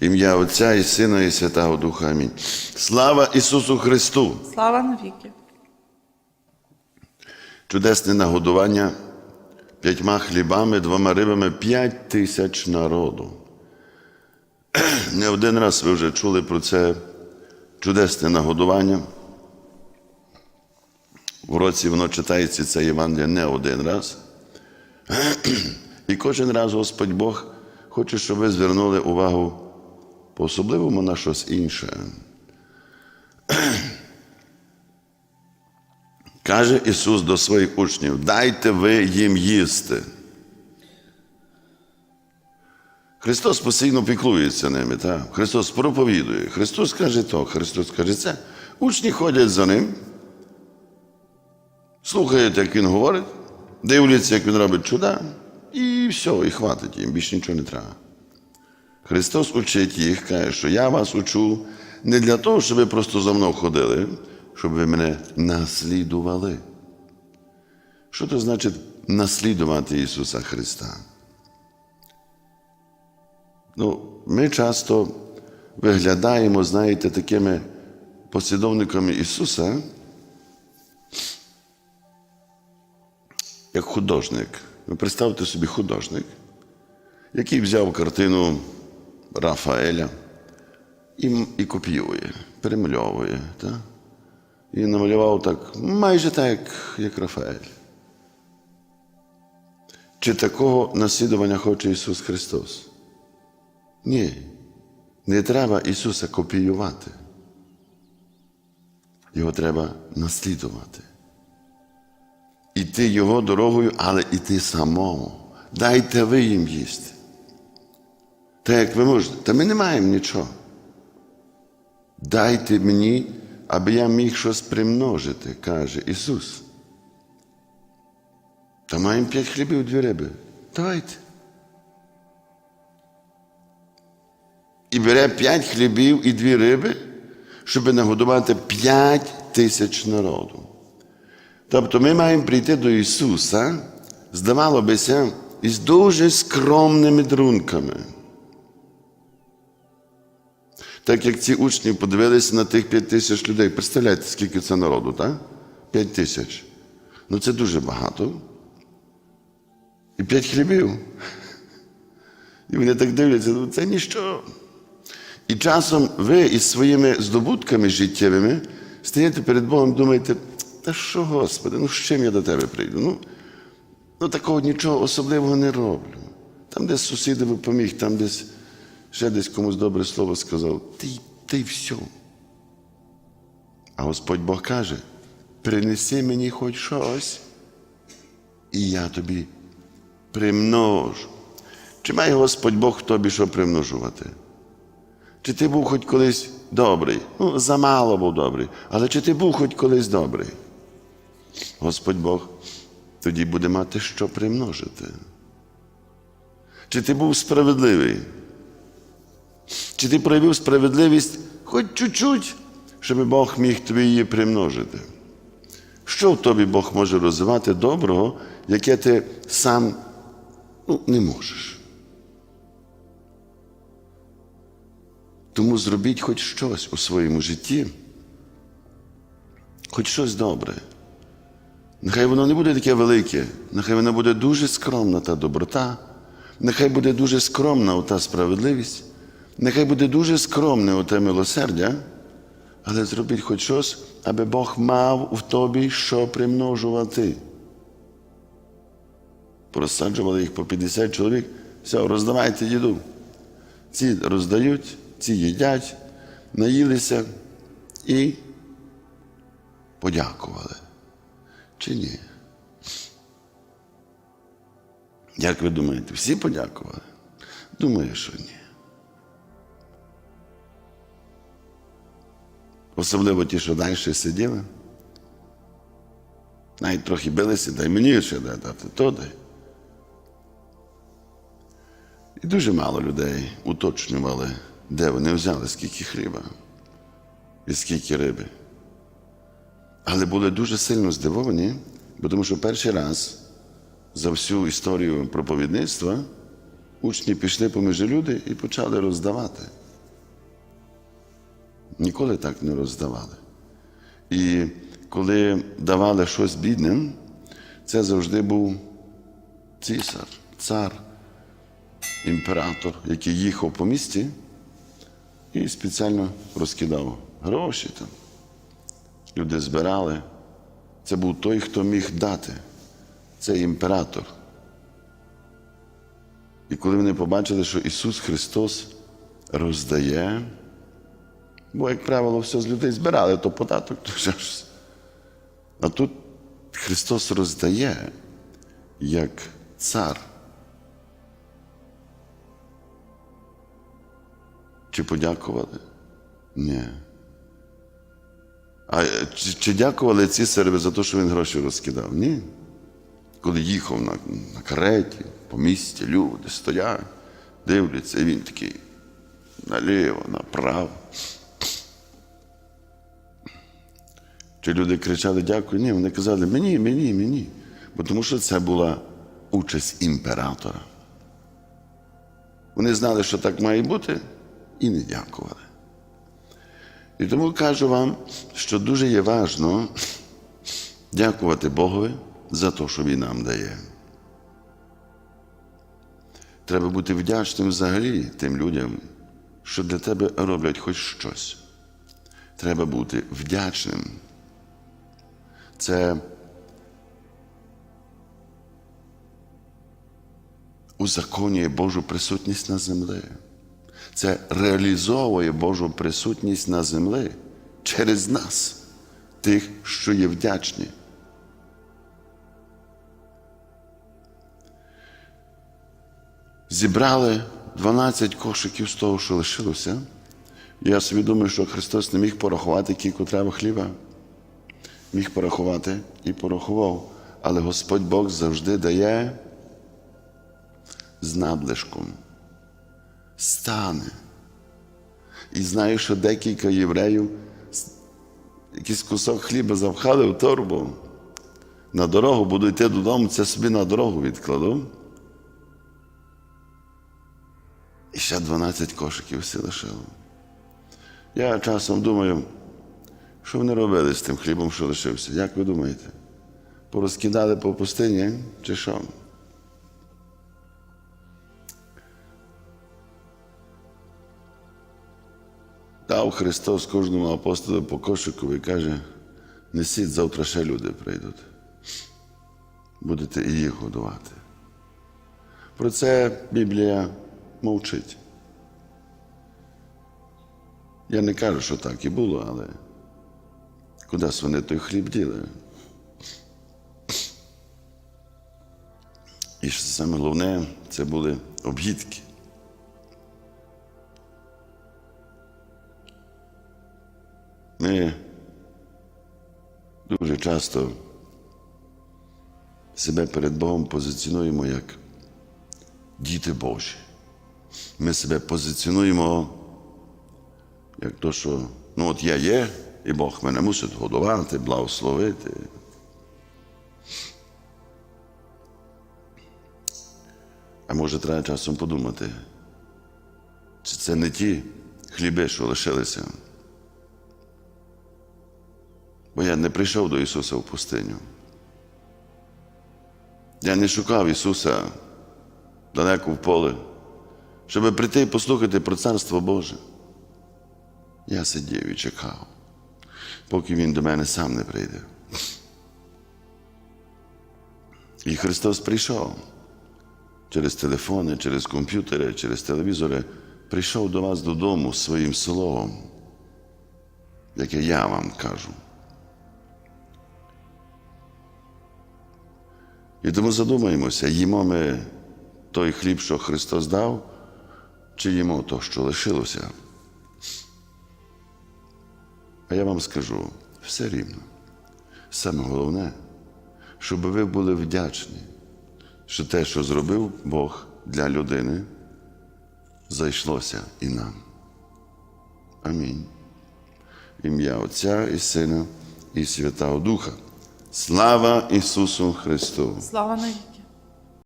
Ім'я Отця і Сина, і Святого Духа. Амінь. Слава Ісусу Христу! Слава навіки. Чудесне нагодування п'ятьма хлібами, двома рибами, п'ять тисяч народу. Не один раз ви вже чули про це чудесне нагодування. В році воно читається це Євангеліє не один раз. І кожен раз Господь Бог хоче, щоб ви звернули увагу по-особливому на щось інше. Каже Ісус до своїх учнів: дайте ви їм їсти. Христос постійно піклується ними, так? Христос проповідує. Христос каже то, Христос каже це. Учні ходять за ним, слухають, як Він говорить, дивляться, як Він робить чуда, і все, і хватить їм, більше нічого не треба. Христос учить їх, каже, що я вас учу не для того, щоб ви просто за мною ходили, щоб ви мене наслідували. Що то значить наслідувати Ісуса Христа? Ну, ми часто виглядаємо, знаєте, такими послідовниками Ісуса, як художник. Ви представте собі художник, який взяв картину Рафаеля і, і копіює, перемальовує. Так? І намалював так, майже так, як, Рафаель. Чи такого наслідування хоче Ісус Христос? Ні. Не треба Ісуса копіювати. Його треба наслідувати. Іти Його дорогою, але іти самому. Дайте ви їм їсти. Та як ви можете, та ми не маємо нічого. Дайте мені, аби я міг щось примножити, каже Ісус. Та маємо п'ять хлібів, дві риби. Давайте. І бере п'ять хлібів і дві риби, щоб нагодувати п'ять тисяч народу. Тобто ми маємо прийти до Ісуса, здавало бися, із дуже скромними друнками. Так як ці учні подивилися на тих п'ять тисяч людей. Представляєте, скільки це народу, так? П'ять тисяч. Ну це дуже багато. І п'ять хлібів. І вони так дивляться, ну це ніщо. І часом ви із своїми здобутками життєвими стаєте перед Богом думаєте, та що, Господи, ну з чим я до тебе прийду? Ну, ну такого нічого особливого не роблю. Там десь сусідові поміг, там десь ще десь комусь добре слово сказав. Ти, ти все. А Господь Бог каже: принеси мені хоч щось, і я тобі примножу. Чи має Господь Бог в тобі що примножувати? Чи ти був хоч колись добрий? Ну, замало був добрий. Але чи ти був хоч колись добрий? Господь Бог тоді буде мати що примножити. Чи ти був справедливий? Чи ти проявив справедливість хоч чуть-чуть, щоб Бог міг тобі її примножити? Що в тобі Бог може розвивати доброго, яке ти сам ну, не можеш? Тому зробіть хоч щось у своєму житті, хоч щось добре. Нехай воно не буде таке велике, нехай воно буде дуже скромна та доброта, нехай буде дуже скромна та справедливість, нехай буде дуже скромне оте милосердя, але зробіть хоч щось, аби Бог мав в тобі що примножувати. Просаджували їх по 50 чоловік, все, роздавайте їду. Ці роздають, ці їдять, наїлися і подякували. Чи ні? Як ви думаєте, всі подякували? Думаю, що ні. Особливо ті, що далі сиділи. Навіть трохи билися, дай мені ще дати, то дай. І дуже мало людей уточнювали, де вони взяли, скільки хліба і скільки риби. Але були дуже сильно здивовані, бо тому що перший раз за всю історію проповідництва учні пішли поміж люди і почали роздавати. Ніколи так не роздавали. І коли давали щось бідним, це завжди був цісар, цар, імператор, який їхав по місті і спеціально розкидав гроші там. Люди збирали. Це був той, хто міг дати. Це імператор. І коли вони побачили, що Ісус Христос роздає, бо, як правило, все з людей збирали, то податок, то ще щось. А тут Христос роздає як цар. Чи подякували? Ні. А чи, чи дякували ці серви за те, що він гроші розкидав? Ні. Коли їхав на, на кареті, по місті, люди стоять, дивляться, і він такий наліво, направо. Чи люди кричали дякую? Ні, вони казали мені, мені, мені. Бо тому що це була участь імператора. Вони знали, що так має бути, і не дякували. І тому кажу вам, що дуже є важно дякувати Богові за те, що Він нам дає. Треба бути вдячним взагалі тим людям, що для тебе роблять хоч щось. Треба бути вдячним. Це узаконює Божу присутність на землі. Це реалізовує Божу присутність на землі через нас, тих, що є вдячні. Зібрали 12 кошиків з того, що лишилося. Я собі думаю, що Христос не міг порахувати, кілько треба хліба. Міг порахувати і порахував. Але Господь Бог завжди дає з надлишком. Стане. І знаю, що декілька євреїв якийсь кусок хліба запхали в торбу. На дорогу буду йти додому, це собі на дорогу відкладу. І ще 12 кошиків все лишило. Я часом думаю, що вони робили з тим хлібом, що лишився? Як ви думаєте? Порозкидали по пустині чи що? Дав Христос кожному апостолу по кошику і каже, несіть завтра ще люди прийдуть. Будете і їх годувати. Про це Біблія мовчить. Я не кажу, що так і було, але кудись вони той хліб діли. І що саме головне, це були обгідки. Ми дуже часто себе перед Богом позиціонуємо як діти Божі. Ми себе позиціонуємо як то, що ну от я є, і Бог мене мусить годувати, благословити. А може, треба часом подумати, чи це не ті хліби, що лишилися. Бо я не прийшов до Ісуса в пустиню. Я не шукав Ісуса далеко в поле, щоб прийти і послухати про Царство Боже. Я сидів і чекав, поки Він до мене сам не прийде. І Христос прийшов через телефони, через комп'ютери, через телевізори, прийшов до вас додому своїм словом, яке я вам кажу. І тому задумаємося, їмо ми той хліб, що Христос дав, чи їмо то, що лишилося. А я вам скажу все рівно. Саме головне, щоб ви були вдячні, що те, що зробив Бог для людини, зайшлося і нам. Амінь. Ім'я Отця і Сина і Святого Духа. Слава Ісусу Христу! Слава.